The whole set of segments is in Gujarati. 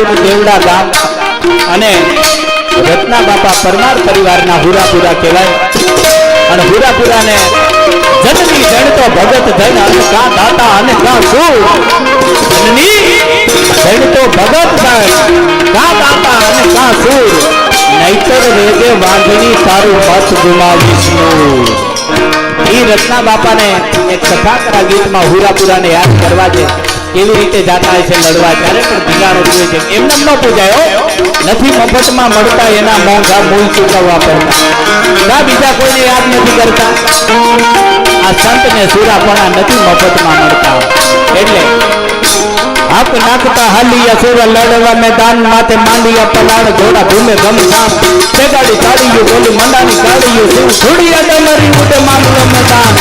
બાજુનું દેવડા ગામ અને રત્ના બાપા પરમાર પરિવારના હુરાપુરા કહેવાય. અને હુરાપુરાને જનની જણતો ભગત ધન અને કા દાતા અને કા શું? જનની જણતો ભગત ધન કા દાતા અને કા સુર નહીતર રેગે વાંધણી તારું મત ગુમાવીશ. રત્ના બાપાને એક કથાકરા ગીતમાં હુરાપુરાને યાદ કરવા છે કેવી રીતે જાતા હોય છે લડવા ત્યારે પણ ભીગાણો જોઈએ છે. એમને ન પૂજાય નથી મફતમાં મળતા એના મોંઘા મૂળ ચૂકવવા પડતા. બીજા કોઈને યાદ નથી કરતા. આ સંત ને સુરાપણા નથી મફતમાં મળતા. એટલે હક નાખતા હાલી અસુર લડવા મેદાન માથે માંડિયા પલાણ ઘોડા ભૂમે ગમસામ બેગાડી કાઢીયું બોલી, મંડાની કાઢીયું શિવ છોડી અડમરી ઉડે મામલો મેદાન.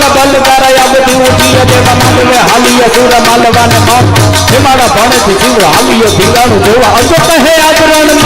અનુપાલ બલ કારાય બધી ઉઠી દેવા માંડવે હાલીય સુર માલવાને માપ હિમાડા ભણેથી શિવ હાલીય ભીગાણું જોવા. અજો કહે આચરણ મતણ સંગ્રામ